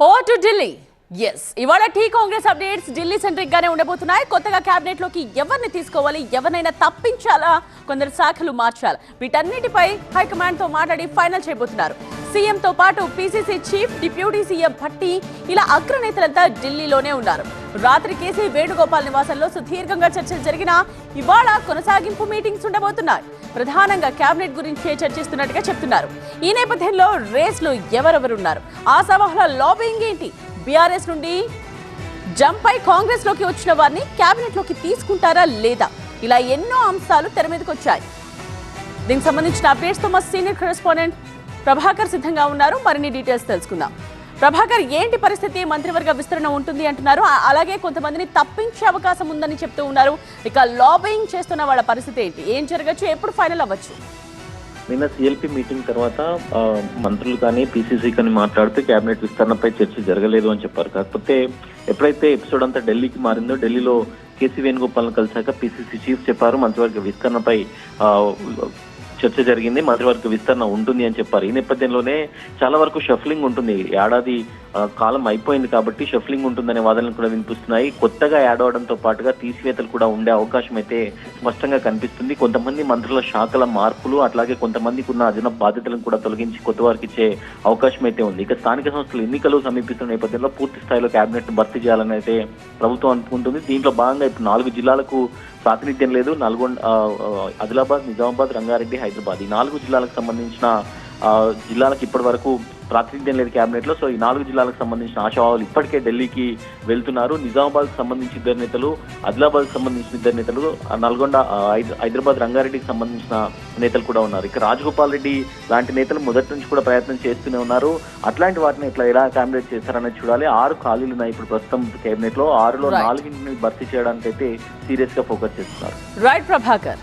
ఓ to Delhi. ఎస్ ఇవాళ T Congress updates Delhi centric గానే ఉండబోతున్నాయి. కొత్తగా కేబినెట్లోకి ఎవరిని తీసుకోవాలి ఎవరినైనా తప్పించాలా కొందరు శాఖలు మార్చాలా. వీటన్నిటిపై హైకమాండ్తో మాట్లాడి ఫైనల్ చేయబోతున్నారు. సీఎంతో పాటు PCC chief deputy CM Bhatti ఇలా అగ్రనేతలంతా ఢిల్లీలోనే ఉన్నారు. రాత్రి కేసీ వేణుగోపాల్ నివాసంలో సుదీర్ఘంగా చర్చలు జరిగినా ఇవాళ కొనసాగింపు మీటింగ్స్ ఉండబోతున్నాయి. ప్రధానంగా కేబినెట్ గురించే చర్చిస్తున్నట్టుగా చెప్తున్నారు. ఈ నేపథ్యంలో రేస్లో ఎవరెవరున్నారు? ఆ లాబింగ్ ఏంటి? బీఆర్ఎస్ నుండి జంప్ అయి వచ్చిన వారిని క్యాబినెట్లోకి తీసుకుంటారా లేదా? ఇలా ఎన్నో అంశాలు తెర మీదకి వచ్చాయి. దీనికి సంబంధించిన అప్డేట్స్తో మా సీనియర్ కరెస్పాండెంట్ ప్రభాకర్ సిద్ధంగా ఉన్నారు. మరిన్ని డీటెయిల్స్ తెలుసుకుందాం. ప్రభాకర్ ఏంటి పరిస్థితి? మంత్రివర్గ విస్తరణ ఉంటుంది అంటున్నారు. అలాగే కొంతమందిని తప్పించే అవకాశం ఉందని చెప్తూ ఉన్నారు. ఇక లాబింగ్ చేస్తున్న వాళ్ళ పరిస్థితి ఏంటి? ఏం జరగచ్చు? ఎప్పుడు ఫైనల్ అవ్వచ్చు? నిన్న సిఎల్పి మీటింగ్ తర్వాత మంత్రులు కానీ పీసీసీ కానీ మాట్లాడుతూ కేబినెట్ విస్తరణపై చర్చ జరగలేదు అని చెప్పారు. కాకపోతే ఎప్పుడైతే ఎపిసోడ్ అంతా ఢిల్లీకి మారిందో ఢిల్లీలో కేసీ వేణుగోపాల్ని కలిశాక పీసీసీ చీఫ్ చెప్పారు. మంత్రివర్గ విస్తరణపై చర్చ జరిగింది మంత్రివర్గ విస్తరణ ఉంటుంది అని చెప్పారు. ఈ నేపథ్యంలోనే చాలా వరకు షఫ్లింగ్ ఉంటుంది. ఏడాది కాలం అయిపోయింది కాబట్టి షఫ్లింగ్ ఉంటుందనే వాదనలు కూడా వినిపిస్తున్నాయి. కొత్తగా యాడ్ అవడంతో పాటుగా తీసివేతలు కూడా ఉండే అవకాశం అయితే స్పష్టంగా కనిపిస్తుంది. కొంతమంది మంత్రుల శాఖల మార్పులు అట్లాగే కొంతమందికి ఉన్న అదన బాధ్యతలను కూడా తొలగించి కొత్త వారికి ఇచ్చే అవకాశం అయితే ఉంది. ఇక స్థానిక సంస్థల ఎన్నికలు సమీపిస్తున్న నేపథ్యంలో పూర్తి స్థాయిలో కేబినెట్ భర్తీ చేయాలని అయితే ప్రభుత్వం అనుకుంటుంది. దీంట్లో భాగంగా ఇప్పుడు నాలుగు జిల్లాలకు ప్రాతినిధ్యం లేదు. నల్గొండ ఆదిలాబాద్ నిజామాబాద్ రంగారెడ్డి హైదరాబాద్. ఈ నాలుగు జిల్లాలకు సంబంధించిన జిల్లాలకు ఇప్పటి వరకు ప్రాతినిధ్యం లేదు కేబినెట్లో సో ఈ నాలుగు జిల్లాలకు సంబంధించిన ఆశావాలు ఇప్పటికే ఢిల్లీకి వెళ్తున్నారు. నిజామాబాద్ సంబంధించి ఇద్దరు నేతలు ఆదిలాబాద్ సంబంధించిన ఇద్దరు నేతలు నల్గొండ హైదరాబాద్ రంగారెడ్డికి సంబంధించిన నేతలు కూడా ఉన్నారు. ఇక రాజగోపాల్ రెడ్డి లాంటి నేతలు మొదటి నుంచి కూడా ప్రయత్నం చేస్తూనే ఉన్నారు. అట్లాంటి వాటిని ఇట్లా ఎలా అకామిడేట్ చేస్తారనేది చూడాలి. ఆరు ఖాళీలు ఉన్నాయి ఇప్పుడు ప్రస్తుతం కేబినెట్లో ఆరులో. నాలుగింటిని భర్తీ చేయడానికి అయితే సీరియస్గా ఫోకస్ చేస్తున్నారు. రైట్ ప్రభాకర్